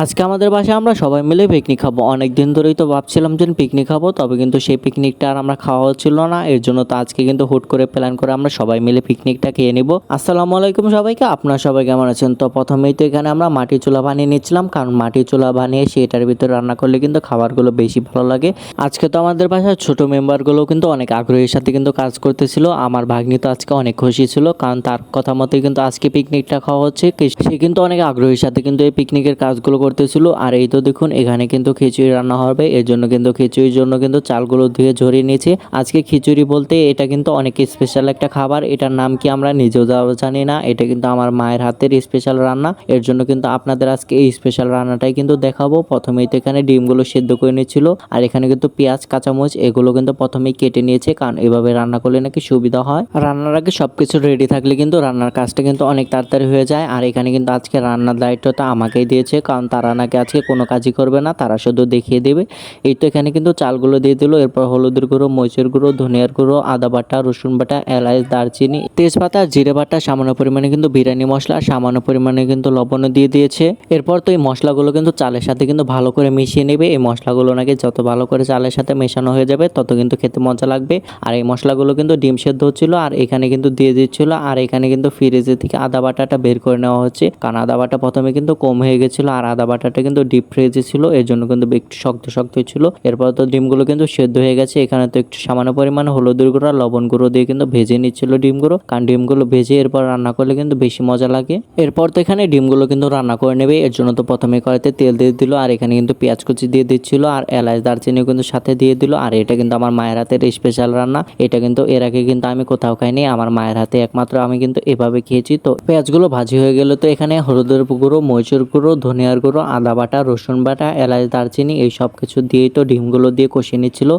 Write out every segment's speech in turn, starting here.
আজকে আমাদের বাসায় আমরা সবাই মিলে পিকনিক খাব। অনেক দিন ধরেই তো ভাবছিলাম যে পিকনিক খাব, তবে কিন্তু সেই পিকনিকটা আর আমরা খাওয়া হচ্ছিল না। এর জন্য তো আজকে কিন্তু হুট করে প্ল্যান করে আমরা সবাই মিলে পিকনিকটা খেয়ে নিব। আসসালামু আলাইকুম সবাইকে, আপনারা সবাই কেমন আছেন? তো প্রথমেই তো এখানে আমরা মাটি চুলা বানিয়ে নিচ্ছিলাম, কারণ মাটি চুলা বানিয়ে সেটার ভিতরে রান্না করলে কিন্তু খাবারগুলো বেশি ভালো লাগে। আজকে তো আমাদের বাসায় ছোট মেম্বারগুলো কিন্তু অনেক আগ্রহের সাথে কিন্তু কাজ করতেছিল। আমার ভাগ্নি তো আজকে অনেক খুশি ছিল, কারণ তার কথা মতোই কিন্তু আজকে পিকনিকটা খাওয়া হচ্ছে। সে কিন্তু অনেক আগ্রহের সাথে কিন্তু এই পিকনিকের কাজগুলো করতেছিল। আর এই তো দেখুন, এখানে কিন্তু খিচুড়ি রান্না হবে। এর জন্য কিন্তু খিচুড়ির জন্য কিন্তু চালগুলো ধুয়ে ঝরিয়ে নিয়েছে। আজকে খিচুড়ি বলতে এটা কিন্তু অনেক স্পেশাল একটা খাবার। এটার নাম কি আমরা নিজেও জানি না। এটা কিন্তু আমার মায়ের হাতের স্পেশাল রান্না। এর জন্য কিন্তু আপনাদের আজকে এই স্পেশাল রান্নাটাই কিন্তু দেখাবো। প্রথমেই তো এখানে ডিমগুলো সেদ্ধ করে নিয়েছিল আর এখানে কিন্তু পেঁয়াজ, কাঁচামরিচ, এগুলো কিন্তু প্রথমেই কেটে নিয়েছে। কারণ এভাবে রান্না করলে নাকি সুবিধা হয়। রান্নার আগে সবকিছু রেডি থাকলে কিন্তু রান্নার কাজটা কিন্তু অনেক তাড়াতাড়ি হয়ে যায়। আর এখানে কিন্তু আজকে রান্নার দায়িত্বটা আমাকেই দিয়েছে। কারণ তারা নাকি আজকে কোনো কাজই করবে না, তারা শুধু দেখিয়ে দেবে। এই তো এখানে কিন্তু চালগুলো দিয়ে দিল, এরপর হলুদের গুঁড়ো, মরিচের গুঁড়ো, ধনিয়ার গুঁড়ো, আদা বাটা, রসুন বাটা, এলাচ, দারচিনি, তেজপাতা, জিরে বাটা, সামান্য পরিমাণে কিন্তু বিরিয়ানি মশলা, সামান্য পরিমাণে কিন্তু লবণও দিয়ে দিয়েছে। এরপর তো এই মশলাগুলো কিন্তু চালের সাথে কিন্তু ভালো করে মিশিয়ে নেবে। এই মশলাগুলো নাকি যত ভালো করে চালের সাথে মেশানো হয়ে যাবে, তত কিন্তু খেতে মজা লাগবে। আর এই মশলাগুলো কিন্তু ডিম সেদ্ধ হচ্ছিল, আর এখানে কিন্তু দিয়ে দিচ্ছিল, আর এখানে কিন্তু ফ্রিজে থেকে আদা বাটাটা বের করে নেওয়া হচ্ছে। কারণ আদা বাটা প্রথমে কিন্তু কম হয়ে গেছিল, আর আদা বাটাটা কিন্তু ডিপ ফ্রিজে ছিল, এর জন্য কিন্তু একটু শক্ত শক্ত ছিল। এরপর তো ডিমগুলো কিন্তু সেদ্ধ হয়ে গেছে, এখানে তো একটু সামান্য পরিমাণে হলুদের গুঁড়ো লবণ গুঁড়ো দিয়ে কিন্তু ভেজে নিচ্ছিল ডিমগুলো কারণ ডিমগুলো ভেজে এরপর রান্না করলে কিন্তু বেশি মজা লাগে। এরপর তো এখানে ডিমগুলো কিন্তু রান্না করে নেবে, এর জন্য তো প্রথমে কড়াইতে তেল দিয়ে দিল, আর এখানে কিন্তু পেঁয়াজ কুচি দিয়ে দিচ্ছিল, আর এলাচ দারচিনিও কিন্তু সাথে দিয়ে দিল, আর এটা কিন্তু আমার মায়ের হাতের স্পেশাল রান্না। এটা কিন্তু এর আগে কিন্তু আমি কোথাও খাইনি, আমার মায়ের হাতে একমাত্র আমি কিন্তু এভাবে খেয়েছি। তো পেঁয়াজগুলো ভাজি হয়ে গেলে তো এখানে হলুদের গুঁড়ো, মরিচের গুঁড়ো, ধনিয়ার গুঁড়ো আদা বাটা, রসুন বাটা, এলাচ, দারচিনি এই সব কিছু দিয়েই তো ডিমগুলো দিয়ে কষিয়ে নিচ্ছিল।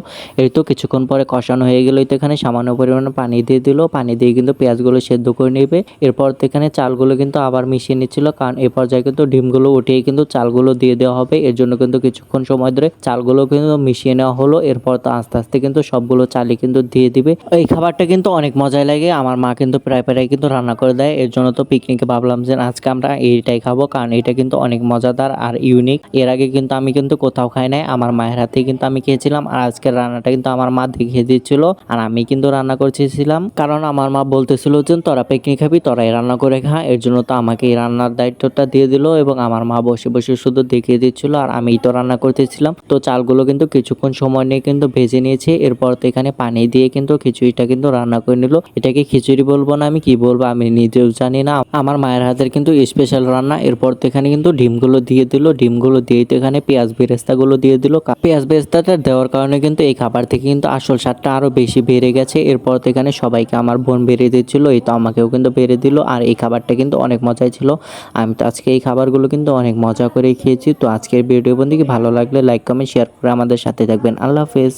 এই তো কিছুক্ষণ পরে কষানো হয়ে গেলেই তো এখানে। সামান্য পরিমাণে পানি দিয়ে দিল। পানি দিয়ে কিন্তু পেঁয়াজগুলো সেদ্ধ করে নেবে। এরপর তো এখানে চালগুলো কিন্তু আবার মিশিয়ে নিচ্ছিল। কারণ এ পর্যায়ে কিন্তু ডিমগুলো উঠিয়ে কিন্তু চালগুলো দিয়ে দেওয়া হবে। এর জন্য কিন্তু কিছুক্ষণ সময় ধরে চালগুলো কিন্তু মিশিয়ে নেওয়া হলো। এরপর তো আস্তে আস্তে কিন্তু সবগুলো চালই কিন্তু দিয়ে দিবে। এই খাবারটা কিন্তু অনেক মজাই লাগে। আমার মা কিন্তু প্রায় প্রায় কিন্তু রান্না করে দেয়। এর জন্য তো পিকনিকে ভাবলাম যে আজকে আমরা এইটাই খাব। কারণ এটা কিন্তু অনেক মজাদার। আর ইউনিক এর আগে কিন্তু আমি কিন্তু কোথাও খাই নাই, আমার মায়ের হাতে কিন্তু আমি খেয়েছিলাম আর আজকের রান্নাটা কিন্তু আমার মা দেখিয়ে দিচ্ছিল আর আমি কিন্তু রান্না করতেছিলাম কারণ আমার মা বলতেছিল যে, তোরা পিকনিক খাবি, তোরাই রান্না করে খা। এর জন্য তো আমাকে এই রান্নার দায়িত্বটা দিয়ে দিল এবং আমার মা বসে বসে শুধু দেখিয়ে দিচ্ছিল আর আমিই তো রান্না করতেছিলাম। তো চালগুলো কিন্তু কিছুক্ষণ সময় নিয়ে কিন্তু ভেজে নিয়েছে, এরপর তো এখানে পানি দিয়ে কিন্তু খিচুড়িটা কিন্তু রান্না করে নিল। এটাকে খিচুড়ি বলব না আমি, কি বলব আমি নিজেও জানি না। আমার মায়ের হাতের কিন্তু স্পেশাল রান্না, এরপর তো এখানে কিন্তু ডিমগুলো দিয়ে দিল, ডিমগুলো দিয়ে এখানে পেঁয়াজ বেরেস্তাগুলো দিয়ে দিল। পেঁয়াজ বেরেস্তাটা দেওয়ার কারণে কিন্তু এই খাবার থেকে কিন্তু আসল স্বাদটা আরও বেশি বেড়ে গেছে। এরপর তো এখানে সবাইকে আমার বোন বেড়ে দিচ্ছিল এই তো আমাকেও কিন্তু বেড়ে দিল। আর এই খাবারটা কিন্তু অনেক মজাই ছিল। আমি তো আজকে এই খাবারগুলো কিন্তু অনেক মজা করে খেয়েছি। তো আজকের ভিডিও বন্ধুকে ভালো লাগলে লাইক কমেন্ট শেয়ার করে আমাদের সাথে থাকবেন। আল্লাহ হাফেজ।